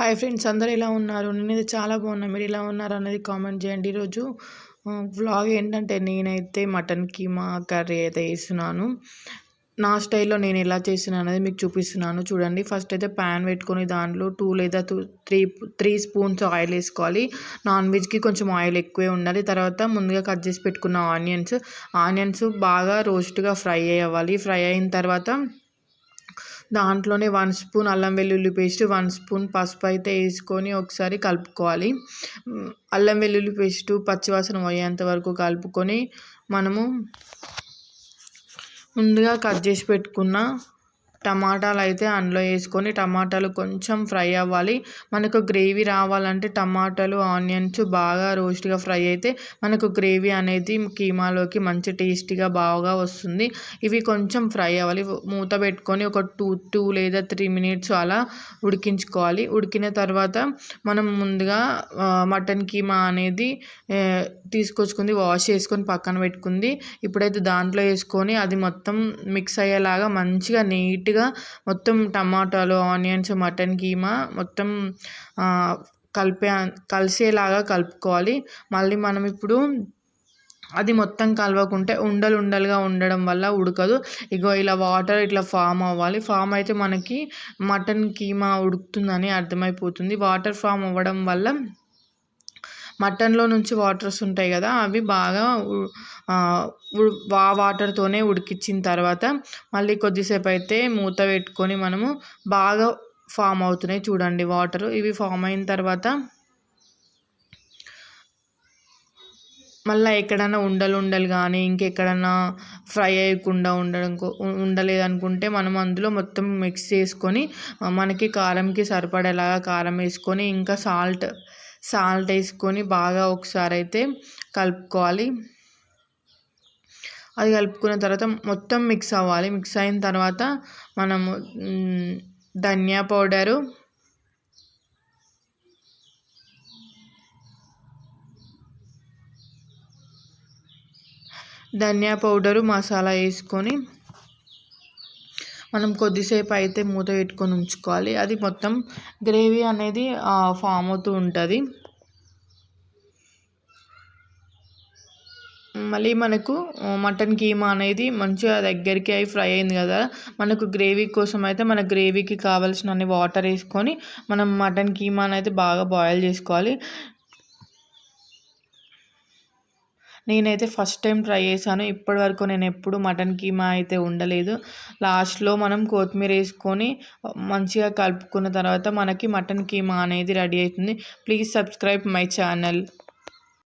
Hi friends అందరు ఎలా ఉన్నారు? నేనైతే చాలా బాగున్నాను మీరు ఎలా ఉన్నారు అనేది కామెంట్ చేయండి. ఈరోజు వ్లాగ్ ఏంటంటే నేనైతే మటన్ కీమా కర్రీ అయితే వేస్తున్నాను. నా స్టైల్లో నేను ఎలా చేస్తున్నాను అనేది మీకు చూపిస్తున్నాను. చూడండి ఫస్ట్ అయితే ప్యాన్ పెట్టుకొని దాంట్లో టూ లేదా two three three spoons oil వేసుకోవాలి. నాన్ వెజ్కి కొంచెం ఆయిల్ ఎక్కువే ఉండాలి. తర్వాత ముందుగా కట్ చేసి పెట్టుకున్న ఆనియన్స్ ఆనియన్స్ బాగా రోస్ట్గా ఫ్రై అవ్వాలి. ఫ్రై అయిన తర్వాత దాంట్లోనే వన్ స్పూన్ అల్లం వెల్లుల్లి పేస్ట్ వన్ స్పూన్ పసుపు అయితే వేసుకొని ఒకసారి కలుపుకోవాలి. అల్లం వెల్లుల్లి పేస్టు పచ్చివాసన పోయేంత వరకు కలుపుకొని మనము ముందుగా కట్ చేసి పెట్టుకున్న టమాటాలు అయితే అందులో వేసుకొని టమాటాలు కొంచెం ఫ్రై అవ్వాలి. మనకు గ్రేవీ రావాలంటే టమాటాలు ఆనియన్స్ బాగా రోస్ట్గా ఫ్రై అయితే మనకు గ్రేవీ అనేది కీమాలోకి మంచి టేస్టీగా బాగా వస్తుంది. ఇవి కొంచెం ఫ్రై అవ్వాలి. మూత పెట్టుకొని ఒక టూ టూ లేదా త్రీ మినిట్స్ అలా ఉడికించుకోవాలి. ఉడికిన తర్వాత మనం ముందుగా మటన్ కీమా అనేది తీసుకొచ్చుకుంది వాష్ చేసుకొని పక్కన పెట్టుకుంది. ఇప్పుడైతే దాంట్లో వేసుకొని అది మొత్తం మిక్స్ అయ్యేలాగా మంచిగా నీట్ నీట్గా మొత్తం టమాటాలు ఆనియన్స్ మటన్ కీమా మొత్తం కలిపే కలిసేలాగా కలుపుకోవాలి. మళ్ళీ మనం ఇప్పుడు అది మొత్తం కలవకుంటే ఉండలు ఉండలుగా ఉండడం వల్ల ఉడకదు. ఇగో ఇలా వాటర్ ఇట్లా ఫామ్ అవ్వాలి. ఫామ్ అయితే మనకి మటన్ కీమా ఉడుకుతుందని అర్థమైపోతుంది. వాటర్ ఫామ్ అవ్వడం వల్ల మటన్లో నుంచి వాటర్స్ ఉంటాయి కదా అవి బాగా ఆ వాటర్తోనే ఉడికించిన తర్వాత మళ్ళీ కొద్దిసేపు అయితే మూత పెట్టుకొని మనము బాగా ఫామ్ అవుతున్నాయి చూడండి వాటర్. ఇవి ఫామ్ అయిన తర్వాత మళ్ళీ ఎక్కడన్నా ఉండలు ఉండలు కానీ ఇంకెక్కడన్నా ఫ్రై అయ్యకుండా ఉండడం ఉండలేదు అనుకుంటే మనం అందులో మొత్తం మిక్స్ చేసుకొని మనకి కారంకి సరిపడేలాగా కారం వేసుకొని ఇంకా సాల్ట్ సాల్ట్ వేసుకొని బాగా ఒకసారి అయితే కలుపుకోవాలి. అది కలుపుకున్న తర్వాత మొత్తం మిక్స్ అవ్వాలి. మిక్స్ అయిన తర్వాత మనము ధనియా పౌడరు ధనియా పౌడరు మసాలా వేసుకొని మనం కొద్దిసేపు అయితే మూత పెట్టుకొని ఉంచుకోవాలి. అది మొత్తం గ్రేవీ అనేది ఫామ్ అవుతూ ఉంటుంది. మళ్ళీ మనకు మటన్ కీమా అనేది మంచిగా దగ్గరికి అయి ఫ్రై అయింది కదా. మనకు గ్రేవీ కోసం అయితే మన గ్రేవీకి కావాల్సిన వాటర్ వేసుకొని మనం మటన్ కీమాని అయితే బాగా బాయిల్ చేసుకోవాలి. నేనైతే ఫస్ట్ టైం ట్రై చేశాను. ఇప్పటివరకు నేను ఎప్పుడు మటన్ కీమా అయితే ఉండలేదు. లాస్ట్లో మనం కొత్తిమీర వేసుకొని మంచిగా కలుపుకున్న తర్వాత మనకి మటన్ కీమా అనేది రెడీ అవుతుంది. Please subscribe my channel.